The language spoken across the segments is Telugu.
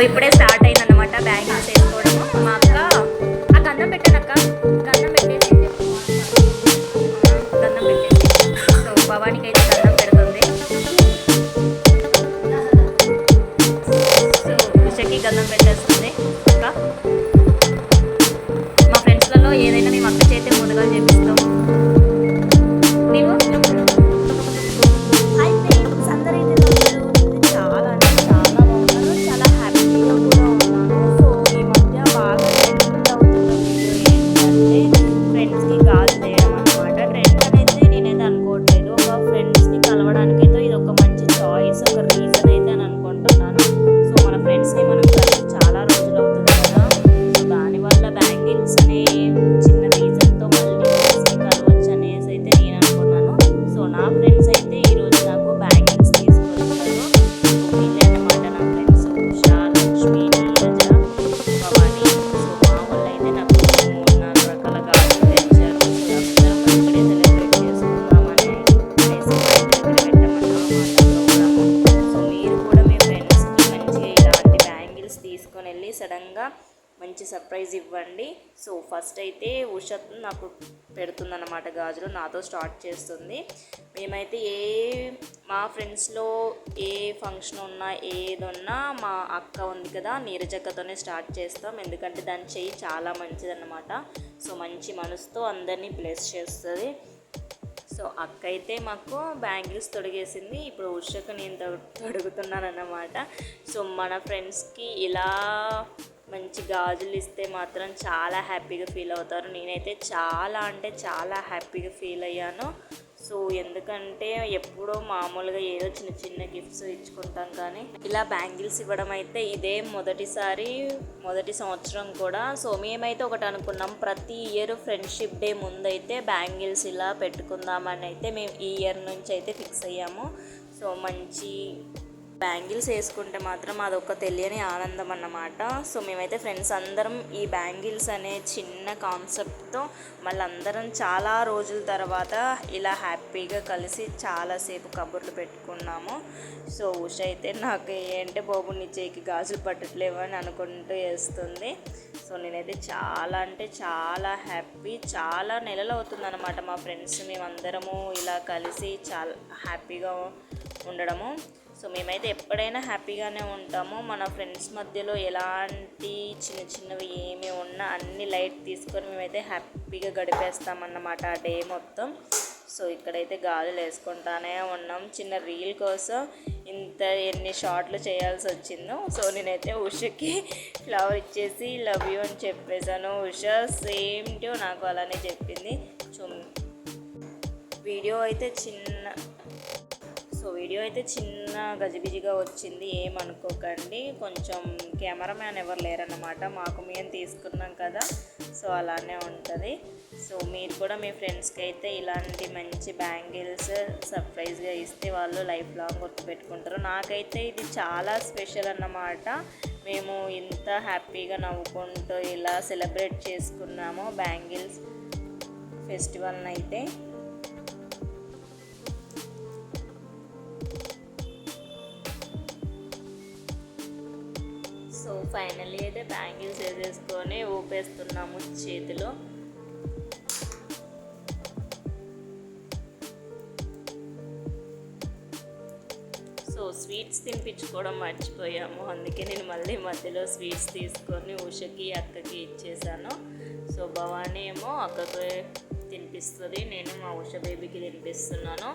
ఇప్పుడే స్టార్ట్ తీసుకొని సడన్గా మంచి సర్ప్రైజ్ ఇవ్వండి. సో ఫస్ట్ అయితే ఉష నాకు పెడుతుందన్నమాట గాజులు నాతో స్టార్ట్ చేస్తుంది. మేమైతే ఏ మా ఫ్రెండ్స్లో ఏ ఫంక్షన్ ఉన్నా ఏదున్నా మా అక్క ఉంది కదా నీరజక్కతోనే స్టార్ట్ చేస్తాం. ఎందుకంటే దాని చెయ్యి చాలా మంచిదన్నమాట. సో మంచి మనసుతో అందరినీ బ్లెస్ చేస్తుంది. సో అక్క అయితే మాకు బ్యాంగిల్స్ తొడిగేసింది. ఇప్పుడు ఉషకు నేను తొడుగుతున్నానన్నమాట. సో మన ఫ్రెండ్స్కి ఇలా మంచి గాజులు ఇస్తే మాత్రం చాలా హ్యాపీగా ఫీల్ అవుతారు. నేనైతే చాలా అంటే చాలా హ్యాపీగా ఫీల్ అయ్యాను. సో ఎందుకంటే ఎప్పుడో మామూలుగా ఏదో చిన్న చిన్న గిఫ్ట్స్ ఇచ్చుకుంటాం కానీ ఇలా బ్యాంగిల్స్ ఇవ్వడం అయితే ఇదే మొదటిసారి మొదటి సంవత్సరం కూడా. సో మేమైతే ఒకటి అనుకున్నాం ప్రతి ఇయర్ ఫ్రెండ్షిప్ డే ముందైతే బ్యాంగిల్స్ ఇలా పెట్టుకుందామని అయితే మేము ఈ ఇయర్ నుంచి అయితే ఫిక్స్ అయ్యాము. సో మంచి బ్యాంగిల్స్ వేసుకుంటే మాత్రం అదొక తెలియని ఆనందం అన్నమాట. సో మేమైతే ఫ్రెండ్స్ అందరం ఈ బ్యాంగిల్స్ అనే చిన్న కాన్సెప్ట్తో మళ్ళీ అందరం చాలా రోజుల తర్వాత ఇలా హ్యాపీగా కలిసి చాలాసేపు కబుర్లు పెట్టుకున్నాము. సో ఉష అయితే నాకు ఏంటంటే బాబు నీ చేయికి గాజులు పట్టట్లేవు అని అనుకుంటూ వేస్తుంది. సో నేనైతే చాలా అంటే చాలా హ్యాపీ చాలా నెలలు అవుతుందన్నమాట మా ఫ్రెండ్స్ మేమందరము ఇలా కలిసి చాలా హ్యాపీగా ఉండడము. సో మేమైతే ఎప్పుడైనా హ్యాపీగానే ఉంటాము. మన ఫ్రెండ్స్ మధ్యలో ఎలాంటి చిన్న చిన్నవి ఏమి ఉన్నా అన్ని లైట్ తీసుకొని మేమైతే హ్యాపీగా గడిపేస్తామన్నమాట ఆ డే మొత్తం. సో ఇక్కడైతే గాజులు వేసుకుంటానే ఉన్నాం. చిన్న రీల్ కోసం ఇంత ఎన్ని షార్ట్లు చేయాల్సి వచ్చిందో. సో నేనైతే ఉషకి ఫ్లవర్ ఇచ్చేసి లవ్ యూ అని చెప్పేశాను. ఉష సేమ్ టు నాకు అలానే చెప్పింది. చూ వీడియో అయితే చిన్న సో వీడియో అయితే చిన్న గజిబిజిగా వచ్చింది ఏమనుకోకండి కొంచెం కెమెరామ్యాన్ ఎవరు లేరన్నమాట మాకు మేము తీసుకున్నాం కదా సో అలానే ఉంటుంది. సో మీరు కూడా మీ ఫ్రెండ్స్కి అయితే ఇలాంటి మంచి బ్యాంగిల్స్ సర్ప్రైజ్గా ఇస్తే వాళ్ళు లైఫ్ లాంగ్ గుర్తుపెట్టుకుంటారు. నాకైతే ఇది చాలా స్పెషల్ అన్నమాట. మేము ఇంత హ్యాపీగా నవ్వుకుంటూ ఇలా సెలబ్రేట్ చేసుకున్నాము బ్యాంగిల్స్ ఫెస్టివల్ని అయితే సో ఫైనల్లీ అయితే బ్యాంగిల్స్ వేసేసుకొని ఊపేస్తున్నాము చేతిలో. సో స్వీట్స్ తినిపించుకోవడం మర్చిపోయాము. అందుకే నేను మళ్ళీ మధ్యలో స్వీట్స్ తీసుకొని ఉషకి అక్కకి ఇచ్చేసాను. సో భవానీ ఏమో అక్కకి తినిపిస్తుంది నేను మా ఉష బేబీకి తినిపిస్తున్నాను.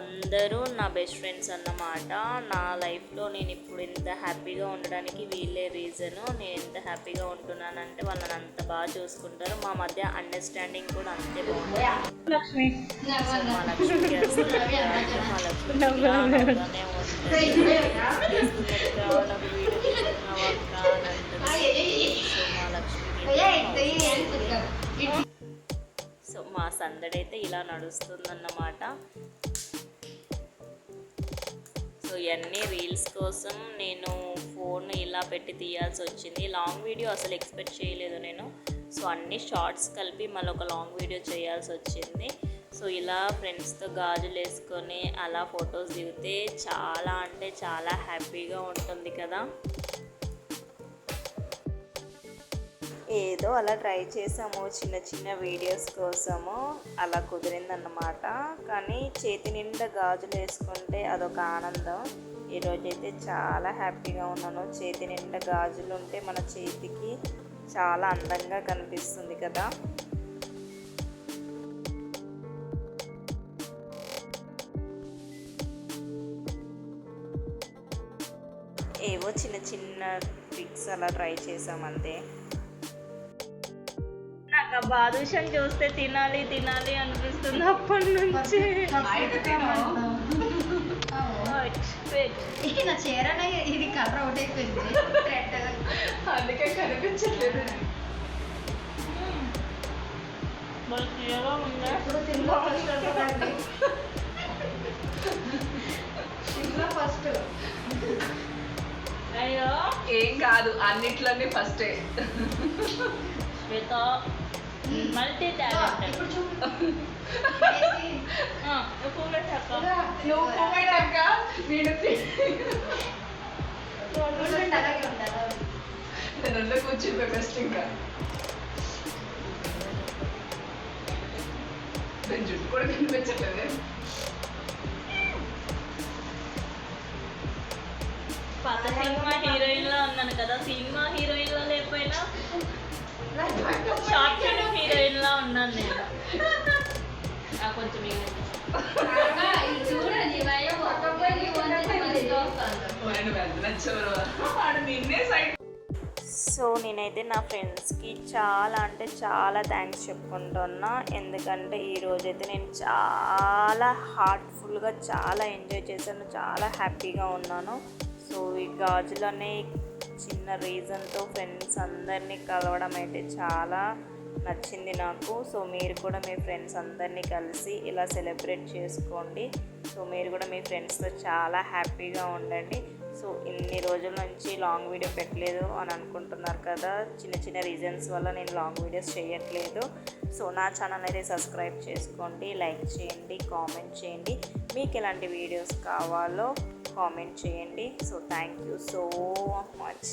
అందరూ నా బెస్ట్ ఫ్రెండ్స్ అన్నమాట. నా లైఫ్లో నేను ఇప్పుడు ఇంత హ్యాపీగా ఉండడానికి వీళ్ళే రీజను నేను ఎంత హ్యాపీగా ఉంటున్నానంటే వాళ్ళని అంత బాగా చూసుకుంటారు. మా మధ్య అండర్స్టాండింగ్ కూడా అంతే బాగుంటుంది. లక్ష్మి. సో మా లక్ష్మికి లక్ష్మికి సో సందడి అయితే ఇలా నడుస్తుందన్నమాట. ఇవన్నీ రీల్స్ కోసం నేను ఫోన్ ఇలా పెట్టి తీయాల్సి వచ్చింది. లాంగ్ వీడియో అసలు ఎక్స్పెక్ట్ చేయలేదు నేను. సో అన్ని షార్ట్స్ కలిపి మళ్ళీ ఒక లాంగ్ వీడియో చేయాల్సి వచ్చింది. సో ఇలా ఫ్రెండ్స్తో గాజులు వేసుకొని అలా ఫొటోస్ దిగితే చాలా అంటే చాలా హ్యాపీగా ఉంటుంది కదా. ఏదో అలా ట్రై చేసాము చిన్న చిన్న వీడియోస్ కోసము అలా కుదిరిందన్నమాట. కానీ చేతి నిండా గాజులు వేసుకుంటే అదొక ఆనందం. ఈరోజైతే చాలా హ్యాపీగా ఉన్నాను. చేతి నిండా గాజులు ఉంటే మన చేతికి చాలా అందంగా కనిపిస్తుంది కదా. ఏవో చిన్న చిన్న ట్రిక్స్ అలా ట్రై చేసామంతే. ఆ బాదుషం చూస్తే తినాలి తినాలి అనిపిస్తుంది అప్పటి నుంచి. నా చీరనే ఇది కలర్ అవుట్ అయిపోయింది. రెడ్ అందుకే కనిపించట్లేదు. సినిమా ఫస్ట్ అయ్యో. ఏం కాదు అన్నిట్లోనే ఫస్టే శ్వేత. మల్టీ పెట్టక్క నువ్వు పోయాక వీడు నేను కూర్చుంటే బెస్ట్ ఇంకా. నేను జుట్టు కూడా కనిపించట్లేదు పాత సినిమా హీరోయిన్ లా ఉన్నాను కదా. సినిమా హీరోయిన్ లా లేకపోయినా షార్ట్ హీరోయిన్ లా ఉన్నాను నేను. కొంచెం సో నేనైతే నా ఫ్రెండ్స్కి చాలా అంటే చాలా థ్యాంక్స్ చెప్పుకుంటున్నా. ఎందుకంటే ఈరోజైతే నేను చాలా హార్ట్ఫుల్గా చాలా ఎంజాయ్ చేశాను. చాలా హ్యాపీగా ఉన్నాను. సో ఈ గాజులు అనే చిన్న రీజన్తో ఫ్రెండ్స్ అందరినీ కలవడం అయితే చాలా నచ్చింది నాకు. సో మీరు కూడా మీ ఫ్రెండ్స్ అందరినీ కలిసి ఇలా సెలబ్రేట్ చేసుకోండి. సో మీరు కూడా మీ ఫ్రెండ్స్తో చాలా హ్యాపీగా ఉండండి. సో ఇన్ని రోజుల నుంచి లాంగ్ వీడియో పెట్టలేదు అని అనుకుంటున్నారు కదా. చిన్న చిన్న రీజన్స్ వల్ల నేను లాంగ్ వీడియోస్ చేయట్లేదు. సో నా ఛానల్ అయితే సబ్స్క్రైబ్ చేసుకోండి లైక్ చేయండి కామెంట్ చేయండి. మీకు ఎలాంటి వీడియోస్ కావాలో కామెంట్ చేయండి. So thank you so much.